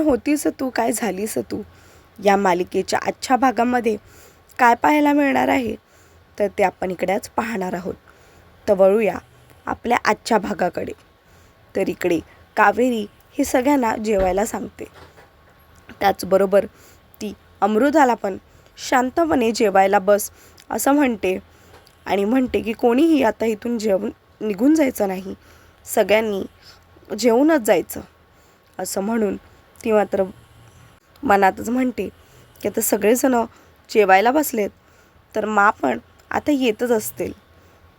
होतीस तू? काय झालीस तू? या मालिकेच्या आजच्या भागामध्ये काय पाहायला मिळणार आहे? तर ते आपण इकडेच पाहणार आहोत. तर वळूया आपल्या आजच्या भागाकडे. तर इकडे कावेरी ही सगळ्यांना जेवायला सांगते. त्याचबरोबर ती अमृताला पण शांतपणे जेवायला बस असं म्हणते. आणि म्हणते की कोणीही आता इथून जेवून निघून जायचं नाही. सगळ्यांनी जेवूनच जायचं असं म्हणून ती मात्र मनातच म्हणते की आता सगळेजणं जेवायला बसलेत तर मा पण आता येतच असतील.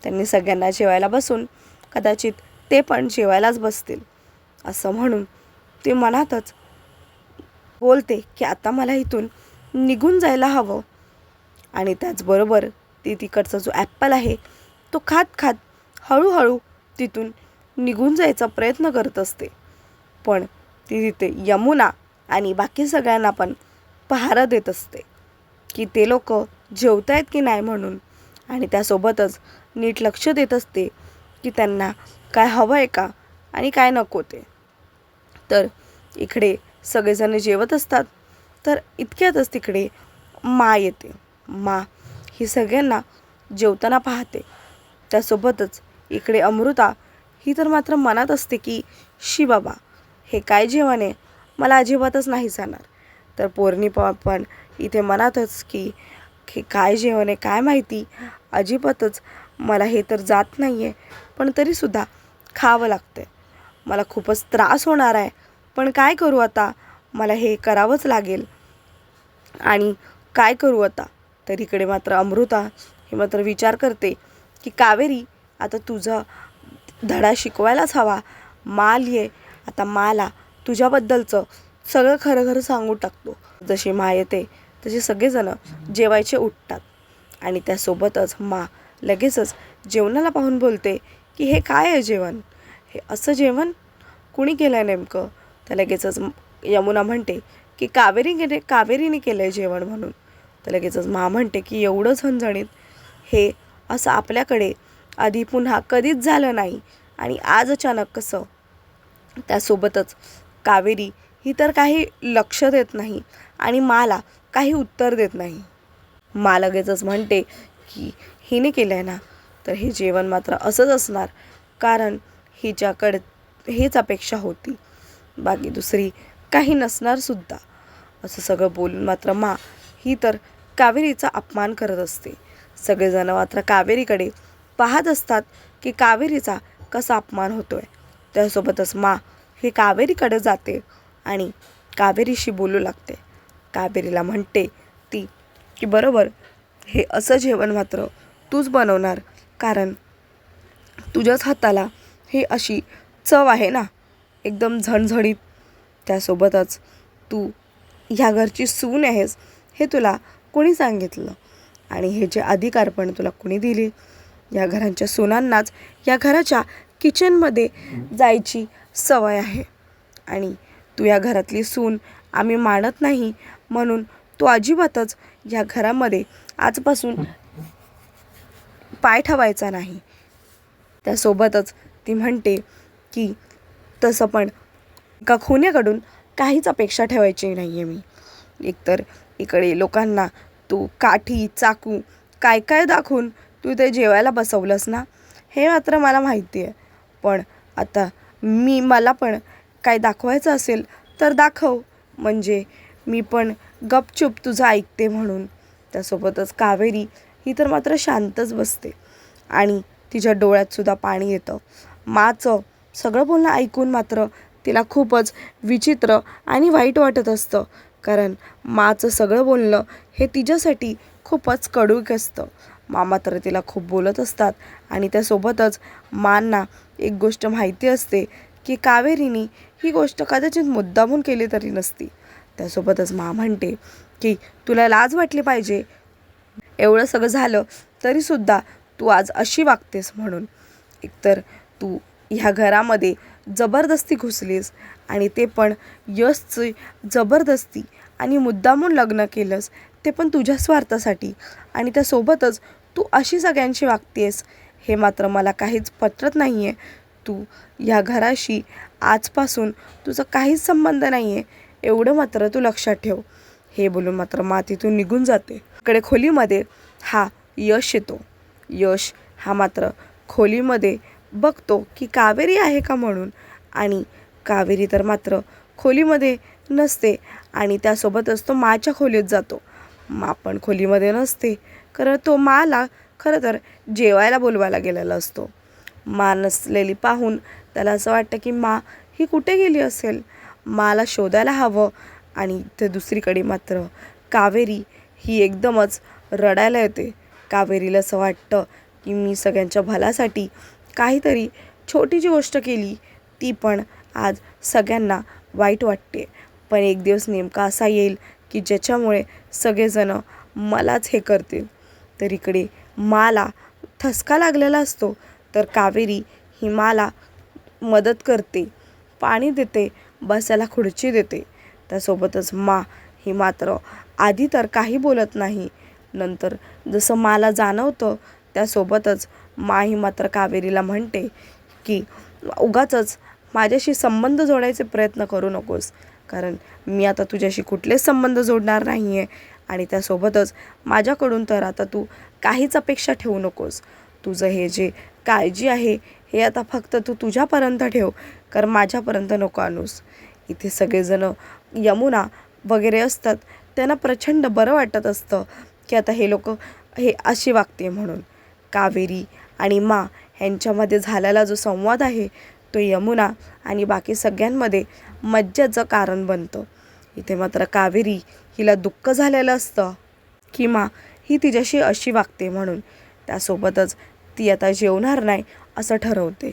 त्यांनी सगळ्यांना जेवायला बसून कदाचित ते पण जेवायलाच बसतील असं म्हणून ती मनातच बोलते की आता मला इथून निघून जायला हवं. आणि त्याचबरोबर ती तिकडचा जो ॲप्पल आहे तो खात खात हळूहळू तिथून निघून जायचा प्रयत्न करत असते. पण ती तिथे यमुना आणि बाकी सगळ्यांना पण पहारा देत असते. की ते लोक जेवत आहेत की नाही म्हणून. आणि त्यासोबतच नीट लक्ष देत असते की त्यांना काय हवं आहे का आणि काय नको ते. तर इकडे सगळेजण जेवत असतात. तर इतक्यातच तिकडे मा येते. मा ही सगळ्यांना जेवताना पाहते. त्यासोबतच इकडे अमृता ही तर मात्र मनात असते की शी बाबा हे काय जेवण आहे? मला अजिबातच नाही जाणार. तर पोरणी पण इथे मनातच की हे काय जेवण आहे काय माहिती? अजिबातच. मला हे तर जात नाही आहे पण तरीसुद्धा खावं लागतं मला खूपच त्रास होणार आहे. पण काय करू आता? मला हे करावंच लागेल. आणि काय करू आता? तर इकडे मात्र अमृता हे मात्र विचार करते की कावेरी आता तुझा धडा शिकवायलाच हवा. माल ये आता माला तुझ्याबद्दलचं सगळं खरं खरं सांगू टाकतो. जशी मा येते तसे सगळेजणं जेवायचे उठतात. आणि त्यासोबतच मा लगेचच जेवणाला पाहून बोलते की हे काय आहे जेवण? हे असं जेवण? कुणी केलं आहे नेमकं? तर लगेचच यमुना म्हणते की कावेरी गेले कावेरीने केलं आहे जेवण म्हणून. तर लगेचच मा म्हणते की एवढं झणझणीत. हे असं आपल्याकडे आधी पुन्हा कधीच झालं नाही. आणि आज अचानक कसं त्यासोबतच कावेरी ही तर काही लक्ष देत नाही आणि माला काही उत्तर देत नाही. मा लगेचच म्हणते की हिने केलं आहे ना तर हे जेवण मात्र असंच असणार कारण हिच्याकडे हेच अपेक्षा होती. बाकी दुसरी काही नसणारसुद्धा असं सगळं बोलून मात्र मा ही तर कावेरीचा अपमान करत असते. सगळेजण मात्र कावेरीकडे पाहत असतात की कावेरीचा कसा अपमान होतो आहे त्यासोबतच मा ही कावेरीकडे जाते आणि कावेरीशी बोलू लागते. कावेरीला म्हणते ती की बरोबर हे असं जेवण मात्र तूच बनवणार कारण तुझ्याच हाताला ही अशी चव आहे ना एकदम झणझणीत. त्यासोबतच तू ह्या घरची सून आहेस हे तुला कोणी सांगितलं? आणि हे जे अधिकार पण तुला कोणी दिले? या घरांच्या सुनांनाच या घराच्या किचनमध्ये जायची सवय आहे. आणि तू या घरातली सून आम्ही मानत नाही म्हणून तू अजिबातच या घरामध्ये आजपासून पाय ठेवायचा नाही. त्यासोबतच ती म्हणते की तसं पण का खुन्याकडून काहीच अपेक्षा ठेवायची नाही आहे मी. एकतर इकडे लोकांना तू काठी चाकू काय काय दाखवून तू ते जेवायला बसवलंस ना हे मात्र मला माहिती आहे पण आता मी मला पण काय दाखवायचं असेल तर दाखव. म्हणजे मी पण गपचूप तुझं ऐकते म्हणून. त्यासोबतच कावेरी ही तर मात्र शांतच बसते. आणि तिच्या डोळ्यातसुद्धा पाणी येतं. माचं सगळं बोलणं ऐकून मात्र तिला खूपच विचित्र आणि वाईट वाटत असतं. कारण माचं सगळं बोलणं हे तिच्यासाठी खूपच कडूक असतं. मा मात्र तिला खूप बोलत असतात. आणि त्यासोबतच मांना एक गोष्ट माहिती असते की कावेरीनी ही गोष्ट कदाचित मुद्दामून केली तरी नसती. त्यासोबतच मा म्हणते की तुला लाज वाटली पाहिजे. एवढं सगळं झालं तरीसुद्धा तू आज अशी वागतेस म्हणून. एकतर तू ह्या घरामध्ये जबरदस्ती घुसलीस आणि ते पण यशची जबरदस्ती आणि मुद्दामून लग्न केलंस ते पण तुझ्या स्वार्थासाठी आणि त्यासोबतच तू अशी सगळ्यांशी वागतेस हे मात्र मला काहीच पटत नाही आहे तू ह्या घराशी आजपासून तुझा काहीच संबंध नाही आहे एवढं मात्र तू लक्षात ठेव. हे बोलून मात्र मातीतून निघून जाते. इकडे खोलीमध्ये हा यश येतो. यश हा मात्र खोलीमध्ये बघतो की कावेरी आहे का म्हणून. आणि कावेरी तर मात्र खोलीमध्ये नसते आणि त्यासोबतच तो माच्या खोलीत जातो. मा पण खोलीमध्ये नसते. कारण तो माला खरं तर जेवायला बोलवायला गेलेला असतो. मा नसलेली पाहून त्याला असं वाटतं की मा ही कुठे गेली असेल? माला शोधायला हवं आणि ते दुसरीकडे मात्र कावेरी ही एकदमच रडायला येते. कावेरीला असं वाटतं की मी सगळ्यांच्या भल्यासाठी काहीतरी छोटीशी गोष्ट केली ती पण आज सगळ्यांना वाईट वाटते. पण एक दिवस नेमका असा येईल की ज्याच्यामुळे सगळेजणं मलाच हे करतील. तर इकडे माला ठसका लागलेला असतो तर कावेरी ही माला मदत करते पाणी देते बसायला खुर्ची देते. त्यासोबतच मा ही मात्र आधी तर काही बोलत नाही. नंतर जसं माला जाणवतं त्यासोबतच मा ही मात्र कावेरीला म्हणते की उगाचच माझ्याशी संबंध जोडायचे प्रयत्न करू नकोस कारण मी आता तुझ्याशी कुठलेच संबंध जोडणार नाही आहे आणि त्यासोबतच माझ्याकडून तर आता तू काहीच अपेक्षा ठेवू नकोस. तुझं हे जे काळजी आहे हे आता फक्त तू तुझ्यापर्यंत ठेव कारण माझ्यापर्यंत नको आणूस. इथे सगळेजणं यमुना वगैरे असतात त्यांना प्रचंड बरं वाटत असतं की आता हे लोक हे अशी वागते म्हणून. कावेरी आणि मा ह्यांच्यामध्ये झालेला जो संवाद आहे तो यमुना आणि बाकी सगळ्यांमध्ये मज्जाचं कारण बनतं. इथे मात्र कावेरी हिला दुःख झालेलं असतं की मा ही तिच्याशी अशी वागते म्हणून. त्यासोबतच ती आता जेवणार नाही असं ठरवते.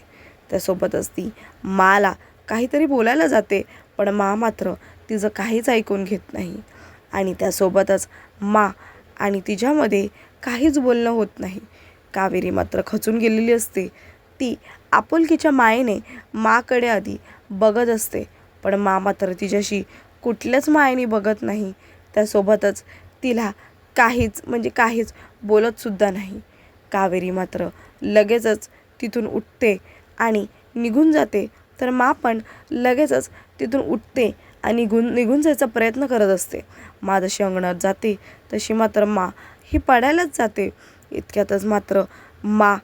त्यासोबतच ती माला काहीतरी बोलायला जाते पण मा मात्र तिचं काहीच ऐकून घेत नाही. आणि त्यासोबतच मा आणि तिच्यामध्ये काहीच बोलणं होत नाही. कावेरी मात्र खचून गेलेली असते. ती आपुलकीच्या मायेने माकडे आधी बघत असते पण मा मात्र तिच्याशी कुठल्याच मायेने बघत नाही. त्यासोबतच तिला काहीच म्हणजे काहीच बोलतसुद्धा नाही. कावेरी मात्र लगेचच तिथून उठते आणि निघून जाते. तर मा पण लगेचच तिथून उठते आणि निघून निघून जायचा प्रयत्न करत असते. मा जशी अंगणात जाते तशी मात्र मा ही पडायलाच जाते. इतक्यातच मात्र मा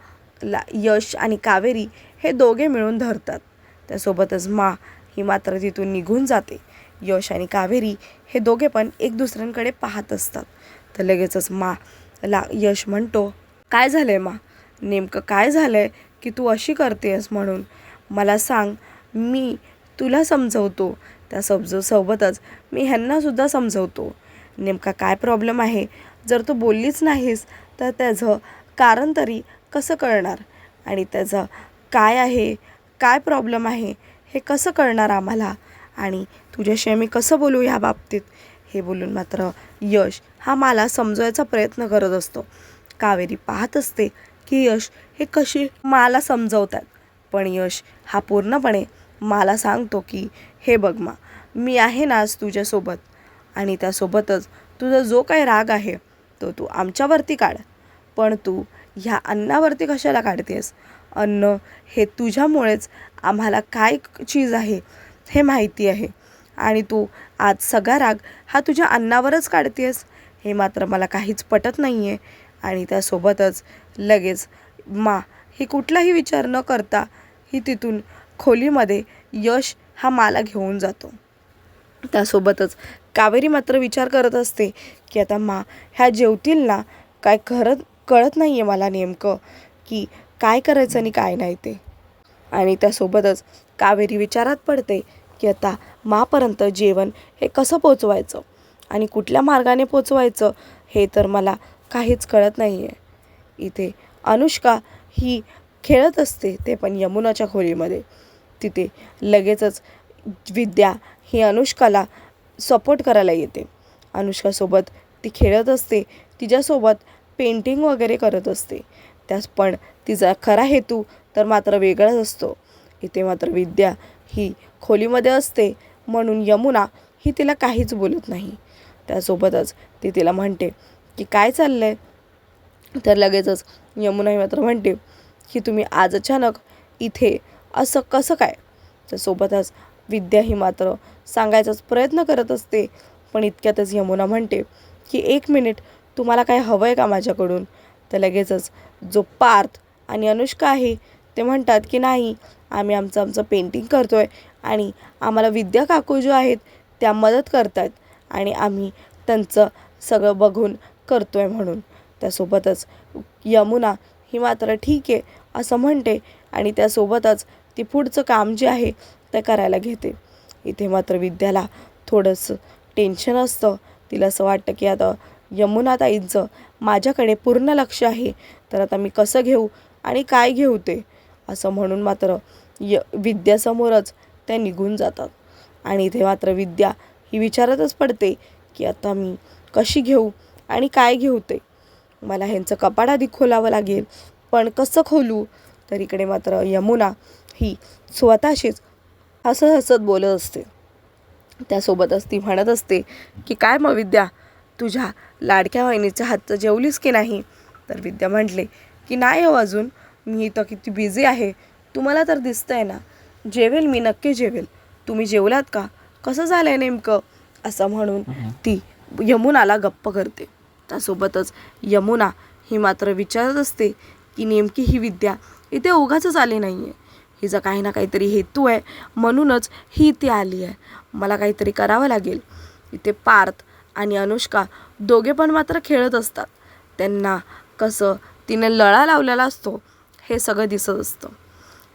ला यश आणि कावेरी हे दोघे मिळून धरतात. त्यासोबतच मा ही मात्र तिथून निघून जाते. यश आणि कावेरी हे दोघे पण एक दुसऱ्यांकडे पाहत असतात. तर लगेचच मा ला यश म्हणतो काय झालं आहे मा? नेमकं काय झालं आहे की तू अशी करतेस म्हणून? मला सांग मी तुला समजवतो. त्या समज सोबतच मी ह्यांनासुद्धा समजवतो. नेमका काय प्रॉब्लेम आहे? जर तू बोललीच नाहीस तर त्याचं कारण तरी कसं कळणार? आणि त्याचं काय आहे? काय प्रॉब्लेम आहे? हे कसं कळणार आम्हाला? आणि तुझ्याशी आम्ही कसं बोलू ह्या बाबतीत? हे बोलून मात्र यश हा मला समजवायचा प्रयत्न करत असतो. कावेरी पाहत असते की यश हे कशी मला समजवतात. पण यश हा पूर्णपणे मला सांगतो की हे बघ मा मी आहे ना आज तुझ्यासोबत. आणि त्यासोबतच तुझा जो काही राग आहे तो तू आमच्यावरती काढ. पण तू ह्या अन्नावरती कशाला काढतेस? अन्न हे तुझ्यामुळेच आम्हाला काय चीज आहे हे माहिती आहे. आणि तू आज सगळा राग हा तुझ्या अन्नावरच काढतेस. हे मात्र मला काहीच पटत नाही आहे आणि त्यासोबतच लगेच मा ही कुठलाही विचार न करता ही तिथून खोलीमध्ये यश हा माला घेऊन जातो. त्यासोबतच कावेरी मात्र विचार करत असते की आता मा ह्या जेवतील ना काय खरं कळत नाही आहे मला नेमकं की काय करायचं आणि काय नाही ते. आणि त्यासोबतच कावेरी विचारात पडते की आता मापर्यंत जेवण हे कसं पोचवायचं? आणि कुठल्या मार्गाने पोचवायचं हे तर मला काहीच कळत नाही आहे इथे अनुष्का ही खेळत असते ते पण यमुनाच्या खोलीमध्ये. तिथे लगेचच विद्या ही अनुष्काला सपोर्ट करायला येते. अनुष्कासोबत ती खेळत असते तिच्यासोबत पेंटिंग वगैरे करत असते. त्यास पण तिचा खरा हेतू तर मात्र वेगळाच असतो. इथे मात्र विद्या ही खोलीमध्ये असते म्हणून यमुना ही तिला काहीच बोलत नाही. त्यासोबतच ती तिला म्हणते की काय चाललं आहे तर लगेचच यमुना ही मात्र म्हणते की तुम्ही आज अचानक इथे असं कसं काय? तर सोबतच विद्या ही मात्र सांगायचाच प्रयत्न करत असते. पण इतक्यातच यमुना म्हणते की एक मिनिट तुम्हाला काय हवं आहे का माझ्याकडून? तर लगेचच जो पार्थ आणि अनुष्का आहे ते म्हणतात की नाही आम्ही आमचं आमचं पेंटिंग करतो आहे आणि आम्हाला विद्या काकू जो आहेत त्या मदत करत आहेत आणि आम्ही त्यांचं सगळं बघून करतो आहे म्हणून. त्यासोबतच यमुना ही मात्र ठीक आहे असं म्हणते आणि त्यासोबतच ती पुढचं काम जे आहे ते करायला घेते. इथे मात्र विद्याला थोडंसं टेन्शन असतं. तिला असं वाटतं की आता यमुनाताईंचं माझ्याकडे पूर्ण लक्ष आहे तर आता मी कसं घेऊ आणि काय घेऊ ते असं म्हणून मात्र य विद्यासमोरच त्या निघून जातात. आणि इथे मात्र विद्या ही विचारतच पडते की आता मी कशी घेऊ आणि काय घेऊ ते. मला ह्यांचं कपाट आधी खोलावं लागेल पण कसं खोलू? तर इकडे मात्र यमुना ही स्वतःशीच हसत हसत बोलत असते. त्यासोबतच ती म्हणत असते की काय मग विद्या तुझ्या लाडक्या वहिनीच्या हातचं जेवलीस की नाही? तर विद्या म्हटले की नाही हो अजून मी इथं किती बिझी आहे. तुम्हाला तर दिसतंय ना. जेवेल मी नक्की जेवेल. तुम्ही जेवलात का? कसं झालं आहे नेमकं? असं म्हणून ती यमुनाला गप्प करते. त्यासोबतच यमुना ही मात्र विचारत असते की नेमकी ही विद्या इथे उगाचच आली नाही आहे हिचा काही ना काहीतरी हेतू आहे म्हणूनच ही इथे आली आहे. मला काहीतरी करावं लागेल. इथे पार्थ आणि अनुष्का दोघे पण मात्र खेळत असतात. त्यांना कसं तिने लळा लावलेला असतो हे सगळं दिसत असतं.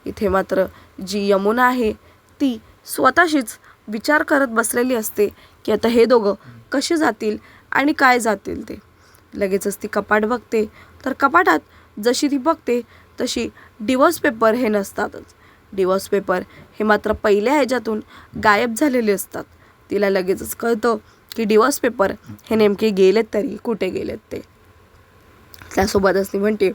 इथे मात्र जी यमुना आहे ती स्वतःशीच विचार करत बसलेली असते की आता हे दोघं कसे जातील आणि काय जातील ते. लगेचच ती कपाट बघते. तर कपाटात जशी ती बघते तशी डिवोर्स पेपर हे नसतातच. डिवोर्स पेपर हे मात्र पहिल्या ह्याच्यातून गायब झालेले असतात. तिला लगेचच कळतं की डिवोर्स पेपर हे नेमके गेलेत तरी कुठे गेलेत ते. त्यासोबतच ती म्हणते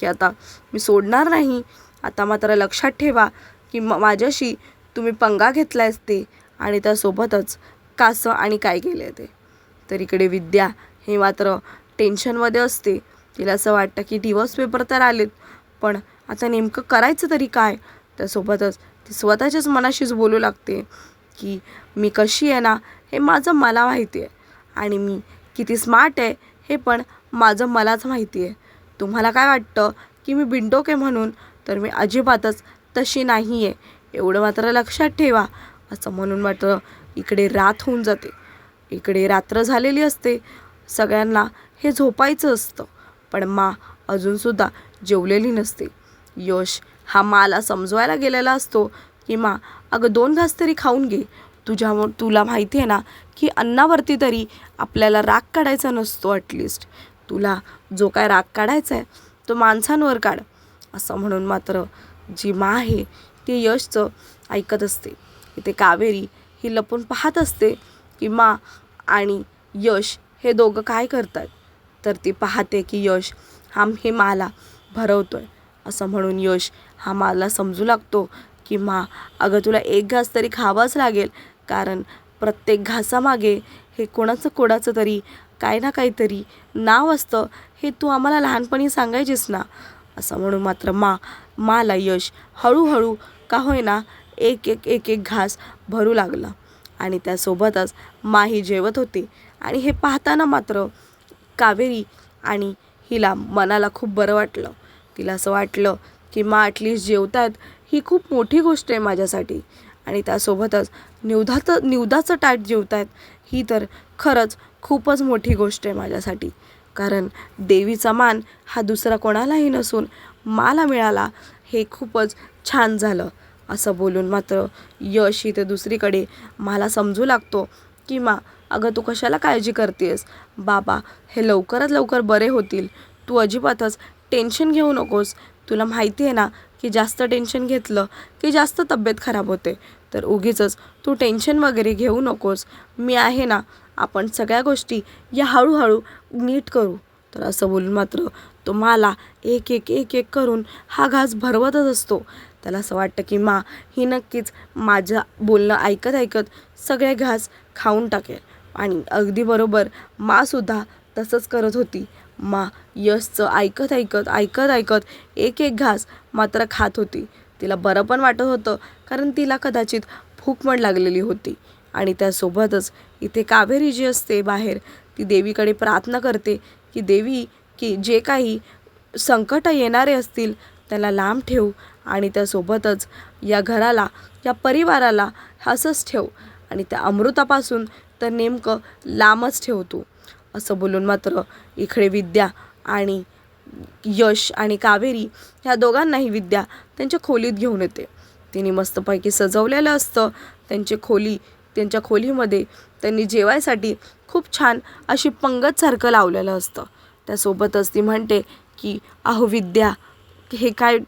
की आता मी सोडणार नाही. आता मात्र लक्षात ठेवा की म माझ्याशी तुम्ही पंगा घेतला असते आणि त्यासोबतच कसं आणि काय केलं ते. तर इकडे विद्या हे मात्र टेन्शनमध्ये असते. तिला असं वाटतं की डिवोर्स पेपर तर आलेत पण आता नेमकं करायचं तरी काय? त्यासोबतच ती स्वतःच्याच मनाशीच बोलू लागते की मी कशी आहे ना हे माझं मला माहिती आहे. आणि मी किती स्मार्ट आहे हे पण माझं मलाच माहिती आहे. तुम्हाला काय वाटतं की मी बिंडोक आहे म्हणून? तर मी अजिबातच तशी नाही आहे एवढं मात्र लक्षात ठेवा. असं म्हणून मात्र इकडे रात होऊन जाते. इकडे रात्र झालेली असते. सगळ्यांना हे झोपायचं असतं. पण मा अजूनसुद्धा जेवलेली नसते. यश हा माला समजवायला गेलेला असतो की मा अगं दोन घास तरी खाऊन घे. तुझ्या तुला माहिती आहे ना की अन्नावरती तरी आपल्याला राग काढायचा नसतो ॲटलिस्ट तुला जो काय राग काढायचा आहे तो माणसांवर काढ. असं म्हणून मात्र जी मा आहे ती यशचं ऐकत असते. इथे कावेरी ही लपून पाहत असते की मा आणि यश हे दोघं काय करतात. तर ती पाहते की यश हा हे माला भरवतो आहे असं म्हणून यश हा माला समजू लागतो की मा अगं तुला एक घास तरी खावाच लागेल. कारण प्रत्येक घासामागे हे कोणाचं कोणाचं तरी काय ना काहीतरी नाव असतं. हे तू आम्हाला लहानपणी सांगायचीस ना. असं म्हणून मात्र मा माला यश हळूहळू का होईना एक एक एक एक घास भरू लागला. आणि त्यासोबतच माही जेवत होती. आणि हे पाहताना मात्र कावेरी आणि हिला मनाला खूप बरं वाटलं. तिला असं वाटलं की मा ॲटलिस्ट जेवतात ही खूप मोठी गोष्ट आहे माझ्यासाठी. आणि त्यासोबतच निवदाचं निवदाचं ताट जेवतात ही तर खरंच खूपच मोठी गोष्ट आहे माझ्यासाठी. कारण देवीचा मान हा दुसरा कोणालाही नसून माला मिळाला हे खूपच छान झालं. असं बोलून मात्र यश इथे दुसरीकडे मला समजू लागतो की मा अगं तू कशाला काळजी करतेस? बाबा हे लवकरात लवकर बरे होतील. तू अजिबातच टेन्शन घेऊ नकोस. तुला माहिती आहे ना की जास्त टेन्शन घेतलं की जास्त तब्येत खराब होते. तर उगीचच तू टेन्शन वगैरे घेऊ नकोस. मी आहे ना आपण सगळ्या गोष्टी या हळूहळू नीट करू. तर असं बोलून मात्र तो मला एक एक एक एक करून हा घास भरवतच असतो. त्याला असं वाटतं की मा ही नक्कीच माझं बोलणं ऐकत ऐकत सगळे घास खाऊन टाकेल. आणि अगदी बरोबर मासुद्धा तसंच करत होती. मा यशचं ऐकत ऐकत ऐकत ऐकत एक एक घास मात्र खात होती. तिला बरं पण वाटत होतं कारण तिला कदाचित भूक पण लागलेली होती. आणि त्यासोबतच इथे कावेरी जी असते बाहेर ती देवीकडे प्रार्थना करते की देवी की जे काही संकट येणारे असतील त्याला लांब ठेवू आणि त्यासोबतच या घराला या परिवाराला हसंच ठेव आणि त्या अमृतापासून तर नेमकं लांबच ठेवतो असं बोलून मात्र इकडे विद्या आणि यश आणि कावेरी ह्या दोघांनाही विद्या त्यांच्या खोलीत घेऊन येते. तिने मस्तपैकी सजवलेलं असतं. त्यांची खोली त्यांच्या खोलीमध्ये त्यांनी जेवायसाठी खूप छान अशी पंगतसारखं लावलेलं असतं. त्यासोबतच ती म्हणते की अहो विद्या हे काय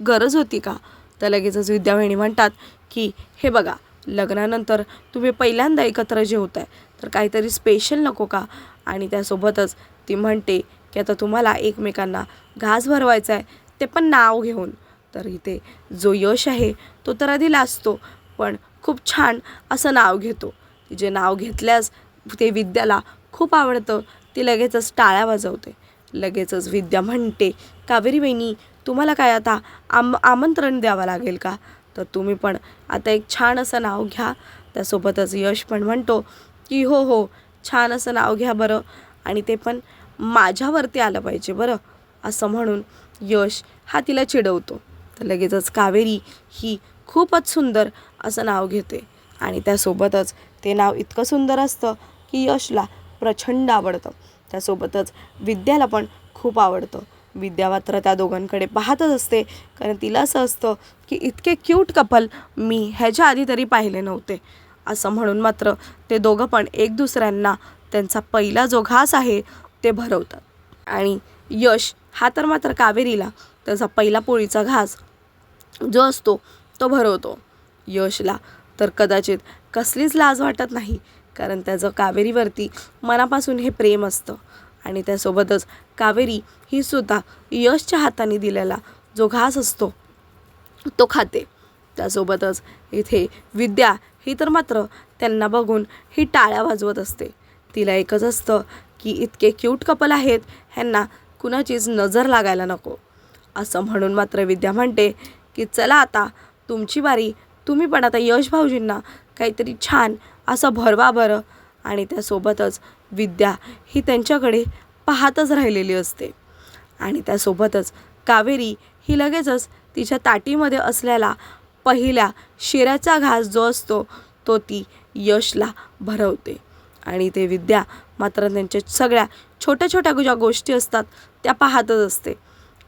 गरज होती का? तर लगेचच विद्यावाहिनी म्हणतात की हे बघा लग्नानंतर तुम्ही पहिल्यांदा एकत्र जेवताय तर काहीतरी स्पेशल नको का? आणि त्यासोबतच ती म्हणते की आता तुम्हाला एकमेकांना घास भरवायचा आहे ते पण नाव घेऊन. तर इथे जो यश आहे तो तर आधी लाजतो पण खूप छान असं नाव घेतो. जे नाव घेतल्यास ते विद्याला खूप आवडतं ती लगेचच टाळ्या वाजवते. लगेचच विद्या म्हणते कावेरी वहिनी तुम्हाला काय आता आम आमंत्रण द्यावं लागेल का? तर तुम्ही पण आता एक छान असं नाव घ्या. त्यासोबतच यश पण म्हणतो की हो हो छान असं नाव घ्या बरं. आणि ते पण माझ्यावरती आलं पाहिजे बरं असं म्हणून यश हा तिला चिडवतो. तर लगेचच कावेरी ही खूपच सुंदर असं नाव घेते. आणि त्यासोबतच ते नाव इतकं सुंदर असतं की यशला प्रचंड आवडतं. त्यासोबतच विद्याला पण खूप आवडतं. विद्या मात्र त्या दोघांकडे पाहतच असते. कारण तिला असं असतं की इतके क्यूट कपल मी ह्याच्या आधी तरी पाहिले नव्हते. असं म्हणून मात्र ते दोघं पण एक दुसऱ्यांना त्यांचा पहिला जो घास आहे ते भरवतात. आणि यश हा तर मात्र कावेरीला त्याचा पहिला पोळीचा घास जो असतो तो भरवतो. यशला तर कदाचित कसलीच लाज वाटत नाही. कारण त्याचं कावेरीवरती मनापासून हे प्रेम असतं. आणि त्यासोबतच कावेरी ही सुद्धा यशच्या हाताने दिलेला जो घास असतो तो खाते. त्यासोबतच इथे विद्या ही तर मात्र त्यांना बघून ही टाळ्या वाजवत असते. तिला एकच असतं की इतके क्यूट कपल आहेत ह्यांना कुणाचीच नजर लागायला नको. असं म्हणून मात्र विद्या म्हणते की चला आता तुमची बारी तुम्ही पण आता यश भाऊजींना काहीतरी छान असं भरवा बरं. आणि त्यासोबतच विद्या ही त्यांच्याकडे पाहतच राहिलेली असते. आणि त्यासोबतच कावेरी ही लगेचच तिच्या ताटीमध्ये असलेला पहिल्या शिऱ्याचा घास जो असतो तो ती यशला भरवते. आणि ते विद्या मात्र त्यांच्या सगळ्या छोट्या छोट्या ज्या गोष्टी असतात त्या पाहतच असते.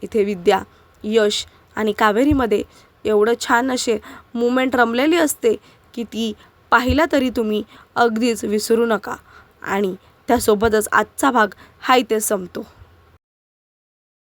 इथे विद्या यश आणि कावेरीमध्ये एवढं छान असे मुमेंट रमलेली असते की ती पाहिला तरी तुम्ही अगदीच विसरू नका. आणि त्यासोबतच आजचा भाग हा इथे संपतो.